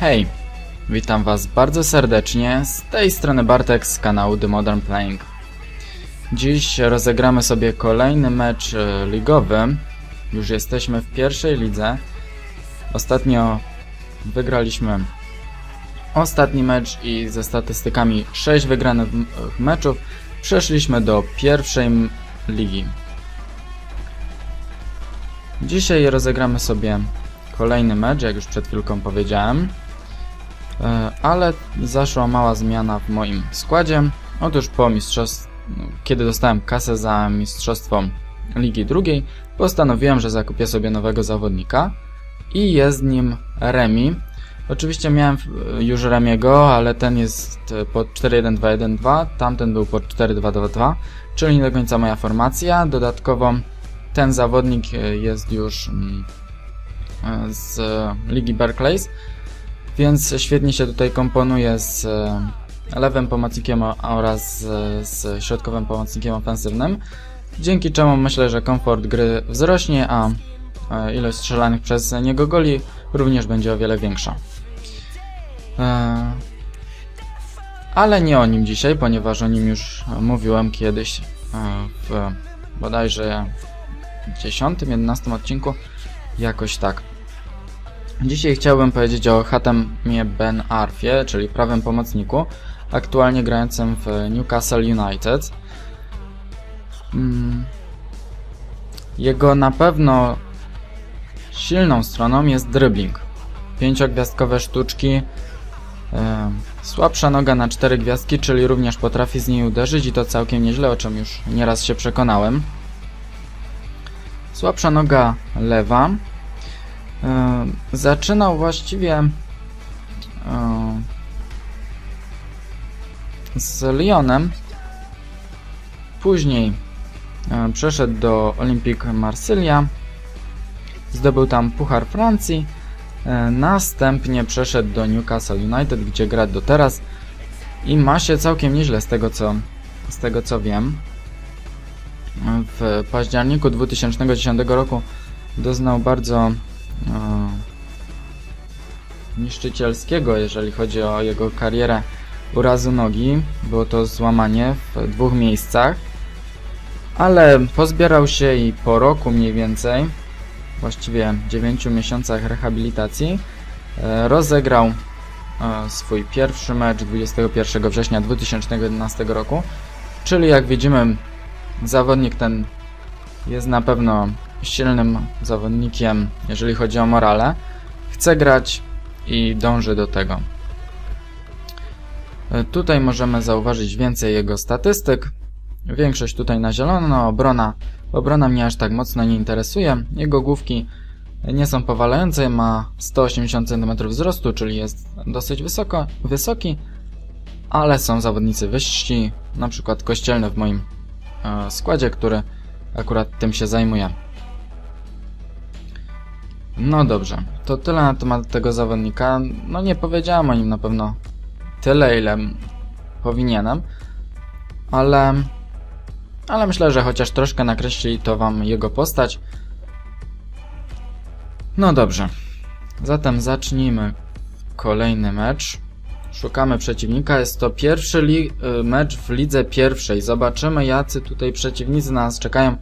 Hej, witam was bardzo serdecznie, z tej strony Bartek z kanału The Modern Playing. Dziś rozegramy sobie kolejny mecz e, ligowy. Już jesteśmy w pierwszej lidze. Ostatnio wygraliśmy ostatni mecz i ze statystykami 6 wygranych m- meczów przeszliśmy do pierwszej ligi. Dzisiaj rozegramy sobie kolejny mecz, jak już przed chwilką powiedziałem. E, Ale zaszła mała zmiana w moim składzie. Otóż po mistrzostw, no, kiedy dostałem kasę za mistrzostwo Ligi Drugiej, postanowiłem, że zakupię sobie nowego zawodnika i jest nim Remi. Oczywiście miałem e, już Remiego, ale ten jest e, pod 4-1-2-1-2, tamten był pod 4-2-2-2, czyli nie do końca moja formacja. Dodatkowo ten zawodnik jest już mm, z Ligi Barclays, więc świetnie się tutaj komponuje z e, lewym pomocnikiem oraz z środkowym pomocnikiem ofensywnym, dzięki czemu myślę, że komfort gry wzrośnie, a e, ilość strzelanych przez niego goli również będzie o wiele większa. E, Ale nie o nim dzisiaj, ponieważ o nim już mówiłem kiedyś w bodajże 10-11 odcinku, jakoś tak. Dzisiaj chciałbym powiedzieć o Hatemie Ben Arfie, czyli prawym pomocniku, aktualnie grającym w Newcastle United. Mm. Jego na pewno silną stroną jest dribbling. Pięciogwiazdkowe sztuczki, e, słabsza noga na cztery gwiazdki, czyli również potrafi z niej uderzyć i to całkiem nieźle, o czym już nieraz się przekonałem. Słabsza noga lewa. E, zaczynał właściwie e, z Lyonem. Później e, przeszedł do Olympique Marsylia. Zdobył tam Puchar Francji. Następnie przeszedł do Newcastle United, gdzie gra do teraz. I ma się całkiem nieźle z tego co, z tego co wiem. W październiku 2010 roku doznał bardzo niszczycielskiego, jeżeli chodzi o jego karierę, urazu nogi. Było to złamanie w dwóch miejscach, ale pozbierał się i po roku mniej więcej, właściwie 9 miesiącach rehabilitacji, e, rozegrał e, swój pierwszy mecz 21 września 2011 roku, czyli jak widzimy zawodnik ten jest na pewno silnym zawodnikiem, jeżeli chodzi o morale. Chce grać i dąży do tego. E, Tutaj możemy zauważyć więcej jego statystyk. Większość tutaj na zielono, no, obrona, obrona mnie aż tak mocno nie interesuje. Jego główki nie są powalające, ma 180 cm wzrostu, czyli jest dosyć wysoko, wysoki, ale są zawodnicy wyżsi, na przykład kościelny w moim e, składzie, który akurat tym się zajmuje. No dobrze, to tyle na temat tego zawodnika. No nie powiedziałem o nim na pewno tyle, ile powinienem, ale, ale myślę, że chociaż troszkę nakreśli to wam jego postać. No dobrze, zatem zacznijmy kolejny mecz. Szukamy przeciwnika. Jest to pierwszy y, mecz w lidze pierwszej. Zobaczymy, jacy tutaj przeciwnicy na nas czekają.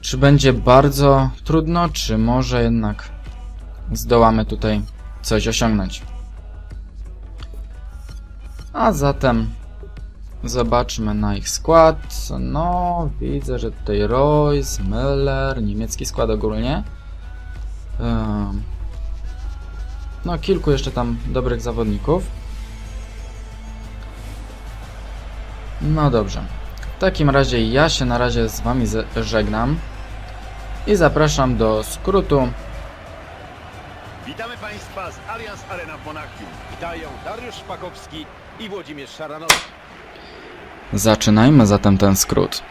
Czy będzie bardzo trudno, czy może jednak zdołamy tutaj coś osiągnąć. A zatem zobaczmy na ich skład. No, widzę, że tutaj Royce, Müller, niemiecki skład ogólnie. Ym, no, kilku jeszcze tam dobrych zawodników. No dobrze. W takim razie ja się na razie z Wami żegnam i zapraszam do skrótu. Witamy Państwa z Allianz Arena w Monachium. Witają Dariusz Szpakowski i Włodzimierz Szaranowski. Zaczynajmy zatem ten skrót.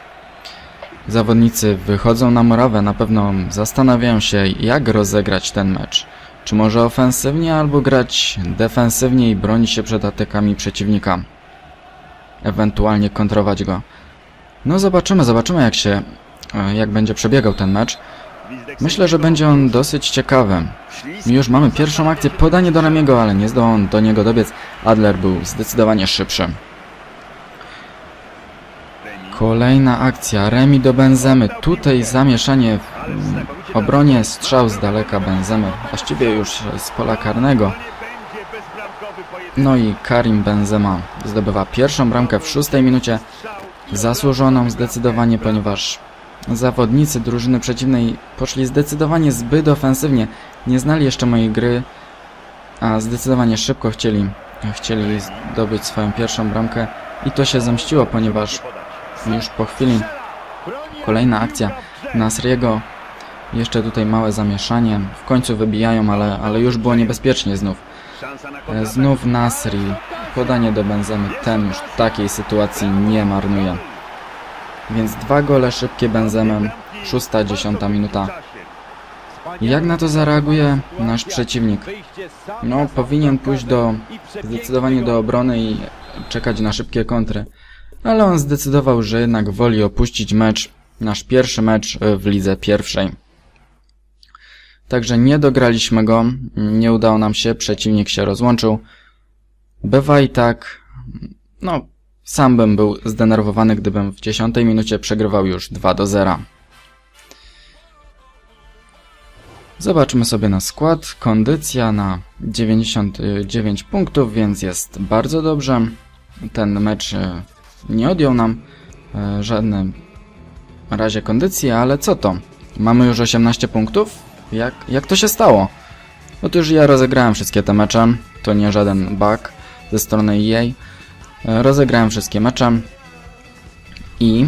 Zawodnicy wychodzą na murawę, na pewno zastanawiają się, jak rozegrać ten mecz. Czy może ofensywnie, albo grać defensywnie i bronić się przed atakami przeciwnika. Ewentualnie kontrować go. No zobaczymy, zobaczymy jak się, e, jak będzie przebiegał ten mecz. Myślę, że będzie on dosyć ciekawy. Już mamy pierwszą akcję, podanie do Remiego, ale nie zdołał on do niego dobiec. Adler był zdecydowanie szybszy. Kolejna akcja, Remi do Benzemy. Tutaj zamieszanie w obronie, strzał z daleka Benzemy. Właściwie już z pola karnego. No i Karim Benzema zdobywa pierwszą bramkę w szóstej minucie. Zasłużoną zdecydowanie, ponieważ zawodnicy drużyny przeciwnej poszli zdecydowanie zbyt ofensywnie. Nie znali jeszcze mojej gry, a zdecydowanie szybko chcieli, chcieli zdobyć swoją pierwszą bramkę. I to się zemściło, ponieważ już po chwili kolejna akcja Nasriego. Jeszcze tutaj małe zamieszanie. W końcu wybijają, ale, ale już było niebezpiecznie znów. E, Znów Nasri. Podanie do Benzemy. Ten już takiej sytuacji nie marnuje. Więc dwa gole szybkie Benzemem. Szósta, dziesiąta minuta. Jak na to zareaguje nasz przeciwnik? No, powinien pójść do zdecydowanie do obrony i czekać na szybkie kontry. Ale on zdecydował, że jednak woli opuścić mecz, nasz pierwszy mecz w lidze pierwszej. Także nie dograliśmy go, nie udało nam się, przeciwnik się rozłączył. Bywa i tak, no, sam bym był zdenerwowany, gdybym w 10 minucie przegrywał już 2 do 0. Zobaczmy sobie na skład. Kondycja na 99 punktów, więc jest bardzo dobrze. Ten mecz e, nie odjął nam e, żadnym razie kondycji, ale co to? Mamy już 18 punktów? Jak, jak to się stało? Otóż ja rozegrałem wszystkie te mecze. To nie żaden bug ze strony EA. E, Rozegrałem wszystkie mecze. I...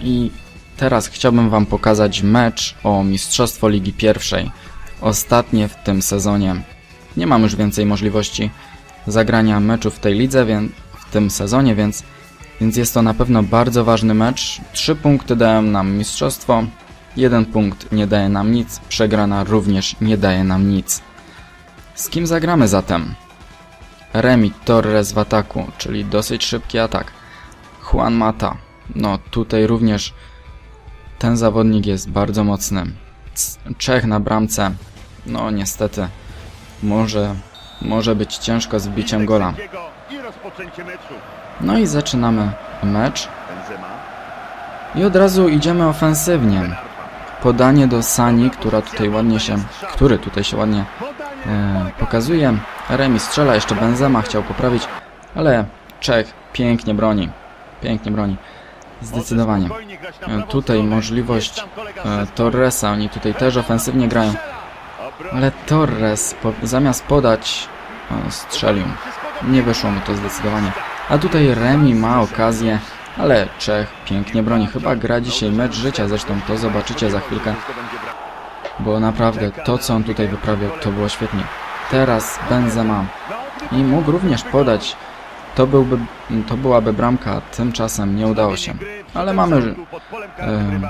I teraz chciałbym wam pokazać mecz o Mistrzostwo Ligi Pierwszej. Ostatnie w tym sezonie. Nie mam już więcej możliwości zagrania meczu w tej lidze, więc w tym sezonie, więc, więc jest to na pewno bardzo ważny mecz. Trzy punkty dają nam mistrzostwo, jeden punkt nie daje nam nic, przegrana również nie daje nam nic. Z kim zagramy zatem? Remi Torres w ataku, czyli dosyć szybki atak. Juan Mata. No tutaj również ten zawodnik jest bardzo mocny. Czech na bramce. No niestety. Może, może być ciężko z wbiciem gola. No i zaczynamy mecz. I od razu idziemy ofensywnie. Podanie do Sani, która tutaj ładnie się, który tutaj się ładnie e, pokazuje. Remi strzela, jeszcze Benzema chciał poprawić, ale Czech pięknie broni. Pięknie broni. Zdecydowanie. E, Tutaj możliwość e, Torresa, oni tutaj też ofensywnie grają, ale Torres po, zamiast podać o, strzelił. Nie wyszło mu to zdecydowanie. A tutaj Remi ma okazję, ale Czech pięknie broni. Chyba gra dzisiaj mecz życia, zresztą to zobaczycie za chwilkę, bo naprawdę to, co on tutaj wyprawiał, to było świetnie. Teraz Benzema i mógł również podać. To, byłby, to byłaby bramka, tymczasem nie udało się. Ale mamy mm,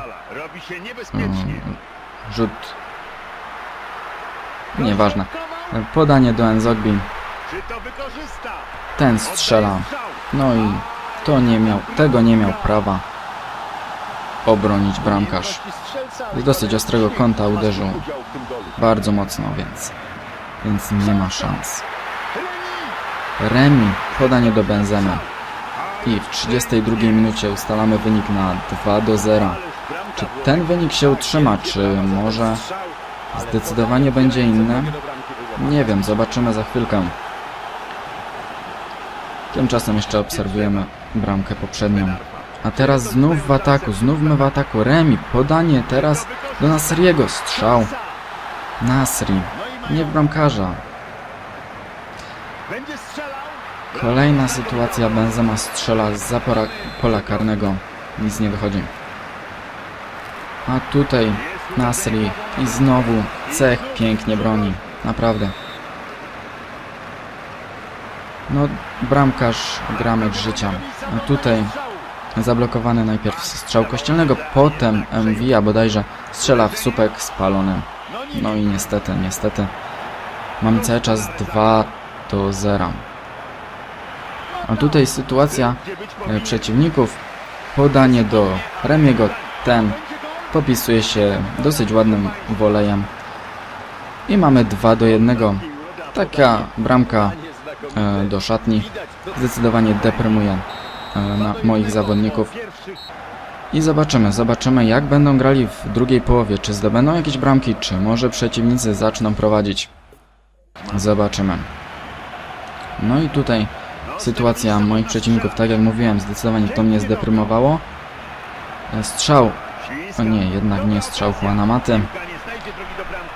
niebezpiecznie. rzut. Nieważne. Podanie do Enzogbi. Ten strzela. No i to nie miał, tego nie miał prawa obronić bramkarz. Z dosyć ostrego kąta uderzył bardzo mocno, więc, więc nie ma szans. Remi, podanie do Benzemy. I w 32 minucie ustalamy wynik na 2 do 0. Czy ten wynik się utrzyma, czy może zdecydowanie będzie inny? Nie wiem, zobaczymy za chwilkę. Tymczasem jeszcze obserwujemy bramkę poprzednią. A teraz znów w ataku, znów my w ataku. Remi, podanie teraz do Nasriego. Strzał. Nasri, nie w bramkarza. Kolejna sytuacja, Benzema strzela z zapora pola karnego. Nic nie wychodzi. A tutaj Nasri i znowu Cech pięknie broni. Naprawdę. No, bramkarz gra mecz życia. A tutaj zablokowany najpierw strzał kościelnego, potem MV, a bodajże strzela w słupek spalony. No i niestety, niestety mamy cały czas 2 do 0. A tutaj sytuacja e, przeciwników. Podanie do Remiego. Ten popisuje się dosyć ładnym wolejem. I mamy 2 do 1. Taka bramka e, do szatni zdecydowanie deprymuje e, na moich zawodników. I zobaczymy, zobaczymy jak będą grali w drugiej połowie. Czy zdobędą jakieś bramki, czy może przeciwnicy zaczną prowadzić. Zobaczymy. No i tutaj sytuacja moich przeciwników, tak jak mówiłem, zdecydowanie to mnie zdeprymowało. E, Strzał, o nie, jednak nie strzał Juana Maty.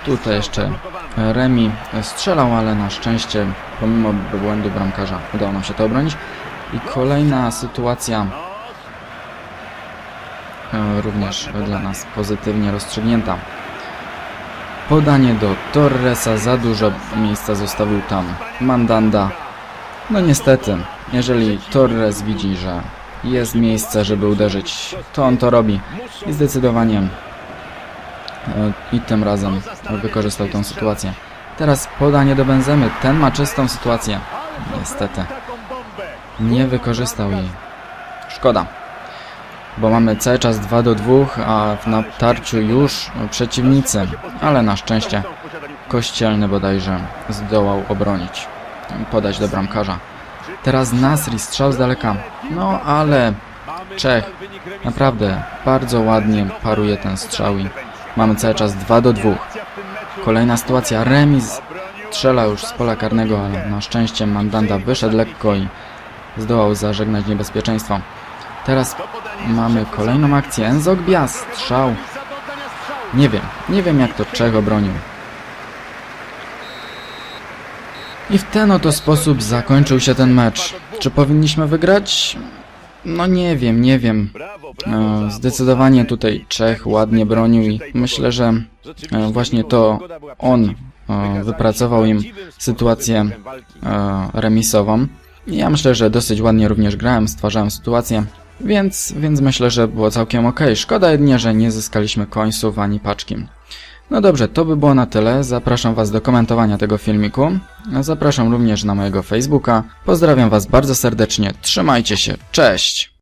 Tutaj jeszcze Remi strzelał, ale na szczęście, pomimo błędu bramkarza, udało nam się to obronić. I kolejna sytuacja również dla nas pozytywnie rozstrzygnięta. Podanie do Torresa, za dużo miejsca zostawił tam Mandanda. No niestety, jeżeli Torres widzi, że jest miejsce, żeby uderzyć, to on to robi. I zdecydowanie e, i tym razem wykorzystał tą sytuację. Teraz podanie do Benzemy, ten ma czystą sytuację. Niestety, nie wykorzystał jej. Szkoda bo mamy cały czas 2 do 2, a w natarciu już przeciwnicy, ale na szczęście Kościelny bodajże zdołał obronić, podać do bramkarza. Teraz Nasri, strzał z daleka, no ale Czech naprawdę bardzo ładnie paruje ten strzał i mamy cały czas 2 do 2. Kolejna sytuacja, remis strzela już z pola karnego, ale na szczęście Mandanda wyszedł lekko i zdołał zażegnać niebezpieczeństwo. Teraz mamy kolejną akcję. Enzo Gbias, strzał. Nie wiem, nie wiem jak to Czech obronił. I w ten oto sposób zakończył się ten mecz. Czy powinniśmy wygrać? No nie wiem, nie wiem. E, Zdecydowanie tutaj Czech ładnie bronił i myślę, że e, właśnie to on e, wypracował im sytuację remisową. Ja myślę, że dosyć ładnie również grałem, stwarzałem sytuację, więc, więc myślę, że było całkiem ok. Szkoda jedynie, że nie zyskaliśmy końców ani paczki. No dobrze, to by było na tyle. Zapraszam Was do komentowania tego filmiku. Zapraszam również na mojego Facebooka. Pozdrawiam Was bardzo serdecznie. Trzymajcie się. Cześć!